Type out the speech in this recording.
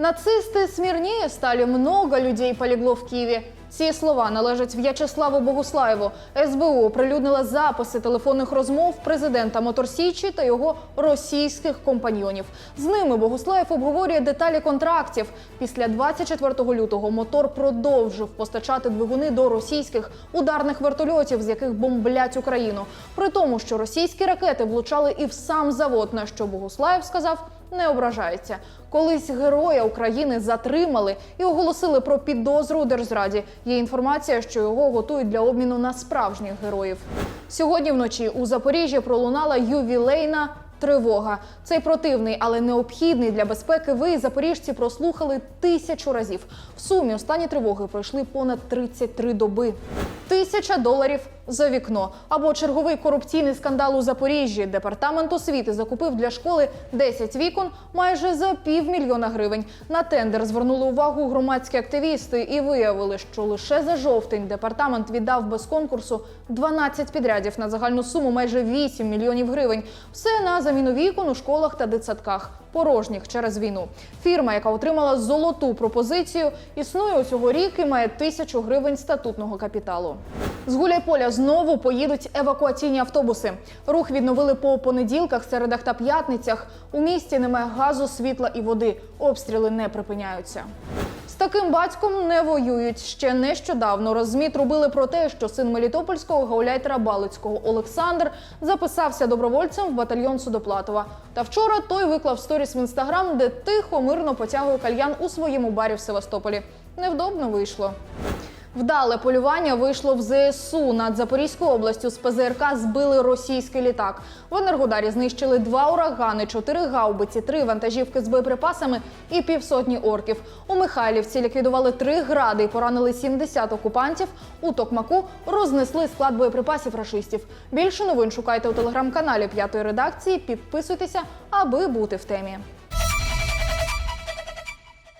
Нацисти смірніє стали много людей полегло в Києві. Ці слова належать В'ячеславу Богуслаєву. СБУ оприлюднила записи телефонних розмов президента Моторсічі та його російських компаньйонів. З ними Богуслаєв обговорює деталі контрактів. Після 24 лютого мотор продовжив постачати двигуни до російських ударних вертольотів, з яких бомблять Україну. При тому, що російські ракети влучали і в сам завод, на що Богуслаєв сказав. Не ображається. Колись героя України затримали і оголосили про підозру у держзраді. Є інформація, що його готують для обміну на справжніх героїв. Сьогодні вночі у Запоріжжі пролунала ювілейна тривога. Цей противний, але необхідний для безпеки. Ви запоріжці прослухали тисячу разів. В сумі останні тривоги пройшли понад 33 доби. Тисяча доларів за вікно або черговий корупційний скандал у Запоріжжі. Департамент освіти закупив для школи 10 вікон майже за півмільйона гривень. На тендер звернули увагу громадські активісти і виявили, що лише за жовтень департамент віддав без конкурсу 12 підрядів на загальну суму майже 8 мільйонів гривень. Все на заміну вікон у школах та дитсадках. Порожніх через війну. Фірма, яка отримала золоту пропозицію, існує усього рік і має тисячу гривень статутного капіталу. З Гуляйполя знову поїдуть евакуаційні автобуси. Рух відновили по понеділках, середах та п'ятницях. У місті немає газу, світла і води. Обстріли не припиняються. Таким батьком не воюють. Ще нещодавно розміт робили про те, що син Мелітопольського гауляйтера Балицького Олександр записався добровольцем в батальйон Судоплатова. Та вчора той виклав сторіс в інстаграм, де тихо мирно потягує кальян у своєму барі в Севастополі. Невдобно вийшло. Вдале полювання вийшло в ЗСУ. Над Запорізькою областю з ПЗРК збили російський літак. В Енергодарі знищили два урагани, чотири гаубиці, три вантажівки з боєприпасами і півсотні орків. У Михайлівці ліквідували три гради і поранили 70 окупантів. У Токмаку рознесли склад боєприпасів рашистів. Більше новин шукайте у телеграм-каналі п'ятої редакції. Підписуйтеся, аби бути в темі.